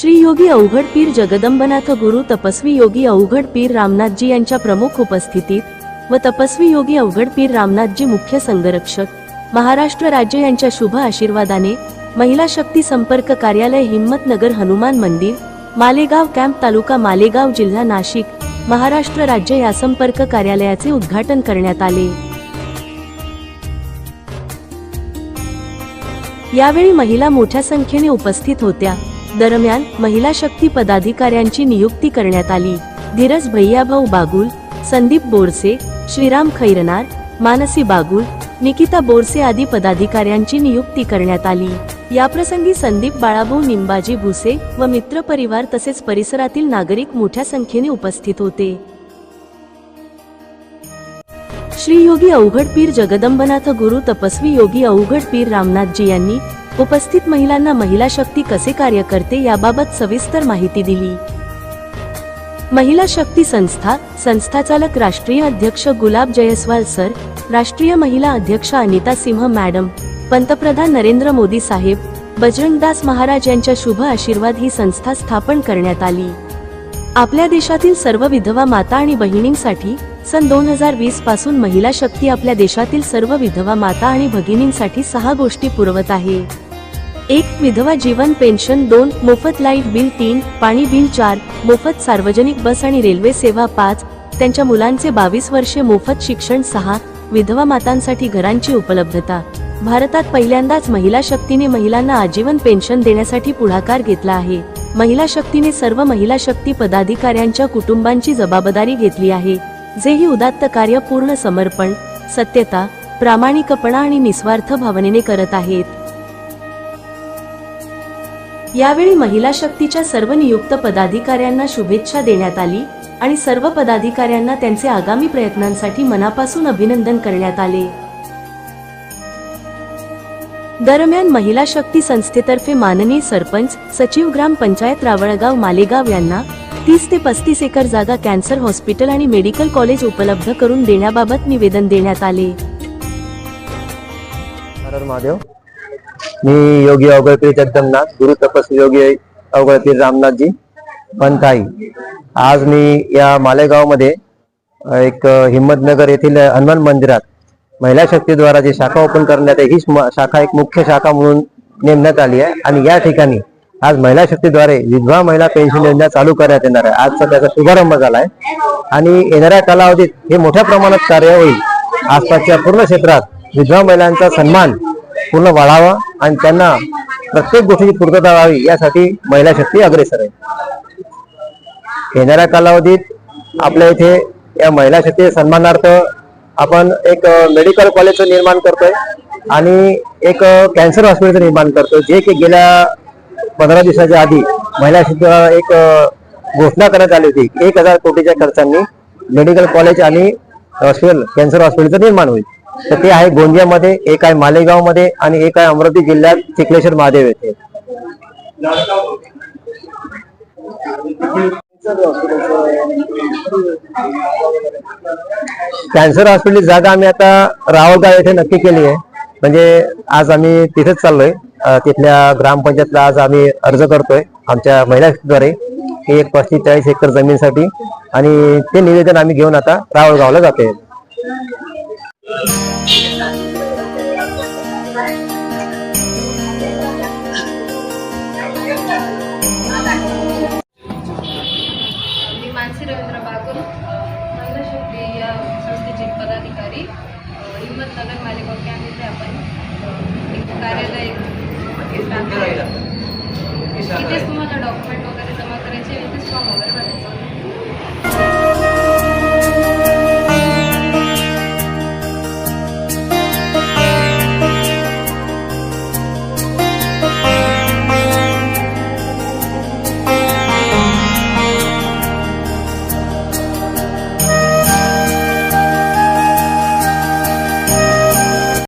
श्री योगी अवघड पीर जगदंबनाथ गुरु तपस्वी योगी अवघड पीर रामनाथजी यांच्या प्रमुख उपस्थितीत व तपस्वी योगी अवघड पीर रामनाथजी मुख्य संघरक्षक महाराष्ट्र राज्य यांच्या शुभ आशीर्वादाने महिला शक्ती संपर्क कार्यालय हिम्मतनगर हनुमान मंदिर मालेगाव कॅम्प तालुका मालेगाव जिल्हा नाशिक महाराष्ट्र राज्य या संपर्क कार्यालयाचे उद्घाटन करण्यात आले. यावेळी महिला मोठ्या संख्येने उपस्थित होत्या. दरम्यान महिला शक्ती पदाधिकाऱ्यांची नियुक्ती करण्यात आली. धीरज भैयाभाऊ बागुल संदीप बोरसे श्रीराम खैरनार मानसी बागुल निकिता बोरसे आदी पदाधिकाऱ्यांची नियुक्ती करण्यात आली. याप्रसंगी संदीप बाळाभाऊ निंबाजी भुसे व मित्र परिवार तसेच परिसरातील नागरिक मोठ्या संख्येने उपस्थित होते. श्री योगी अवघड पीर जगदंबनाथ गुरु तपस्वी योगी अवघड पीर रामनाथजी यांनी उपस्थित महिलांना महिला शक्ती कसे कार्य करते याबाबत सविस्तर माहिती दिली. महिला शक्ती संस्था संस्थाचालक राष्ट्रीय अध्यक्ष गुलाब जयस्वाल सर राष्ट्रीय महिला अध्यक्ष अनिता सिंह मॅडम पंतप्रधान नरेंद्र मोदी साहेब बजरंगदास महाराज यांच्या शुभ आशीर्वाद ही संस्था स्थापन करण्यात आली. आपल्या देशातील सर्व विधवा माता आणि बहिणींसाठी सन दोन हजार वीसपासून महिला शक्ती आपल्या देशातील सर्व विधवा माता आणि भगिनींसाठी सहा गोष्टी पुरवत आहे. एक विधवा जीवन पेन्शन दोन मोफत लाइट बिल तीन पाणी बिल चार मोफत सार्वजनिक बस आणि रेल्वे सेवा पाच त्यांच्या मुलांचे बावीस वर्षे मोफत शिक्षण सहा विधवा मातांसाठी घरांची उपलब्धता. भारतात पहिल्यांदाच महिला शक्तीने महिलांना आजीवन पेन्शन देण्यासाठी पुढाकार घेतला आहे. महिला शक्तीने सर्व महिला शक्ती पदाधिकाऱ्यांच्या कुटुंबांची जबाबदारी घेतली आहे. जे ही उदात्त कार्य पूर्ण समर्पण सत्यता प्रामाणिकपणा आणि निस्वार्थ भावनेने करत आहेत. यावेळी महिला शक्तीच्या सर्व नियुक्त पदाधिकाऱ्यांना शुभेच्छा देण्यात आली आणि सर्व पदाधिकाऱ्यांना त्यांचे आगामी प्रयत्नांसाठी मनापासून अभिनंदन करण्यात आले. दरम्यान महिला शक्ती संस्थेतर्फे माननीय सरपंच सचिव ग्राम पंचायत रावळगाव मालेगाव यांना तीस ते पस्तीस एकर जागा कॅन्सर हॉस्पिटल आणि मेडिकल कॉलेज उपलब्ध करून देण्याबाबत निवेदन देण्यात आले. महादेव. मी योगी अवगळपीर जगदमनाथ गुरु तपस्वी योगी अवगळपीर रामनाथजी पंथाई आज मी या मालेगावमध्ये एक हिंमतनगर येथील हनुमान मंदिरात महिला शक्तीद्वारा जी शाखा ओपन करण्यात ही शाखा एक मुख्य शाखा म्हणून नेमण्यात आली आहे. आणि या ठिकाणी आज महिला शक्तीद्वारे विधवा महिला पेन्शन योजना चालू करण्यात येणार आहे. आजचा त्याचा शुभारंभ झाला आहे आणि येणाऱ्या कालावधीत हे मोठ्या प्रमाणात कार्य होईल. आसपासच्या पूर्ण क्षेत्रात विधवा महिलांचा सन्मान पूर्ण वाढावा आणि त्यांना प्रत्येक गोष्टीची पूर्तता व्हावी यासाठी महिला शक्ती अग्रेसर आहे. येणाऱ्या कालावधीत आपल्या इथे या महिला शक्ती सन्मानार्थ आपण एक मेडिकल कॉलेजचं निर्माण करतोय आणि एक कॅन्सर हॉस्पिटलचं निर्माण करतोय जे की गेल्या पंधरा दिवसाच्या आधी महिला शक्तीला एक घोषणा करण्यात आली होती. एक हजार कोटीच्या खर्चांनी मेडिकल कॉलेज आणि हॉस्पिटल कॅन्सर हॉस्पिटलचं निर्माण होईल. तर ते आहे गोंदियामध्ये एक आहे मालेगावमध्ये आणि एक आहे अमरावती जिल्ह्यात चिखलेश्वर महादेव येथे. कॅन्सर हॉस्पिटल जागा आम्ही आता रावळगाव येथे नक्की केली आहे. म्हणजे आज आम्ही तिथेच चाललोय. तिथल्या ग्रामपंचायतला आज आम्ही अर्ज करतोय आमच्या महिलाद्वारे. की एक पस्तीस चाळीस एकर जमीनसाठी. आणि ते निवेदन आम्ही घेऊन आता रावळगावला जातोय. मी मानसी रवींद्र बागुल महिला शक्ती या संस्थेचे पदाधिकारी. अ, हिम्मतनगर मालेगाव कॅम्प इथे आपण एक कार्यालय. इथेच तुम्हाला डॉक्युमेंट वगैरे जमा करायचे इथेच फॉर्म वगैरे भरायचा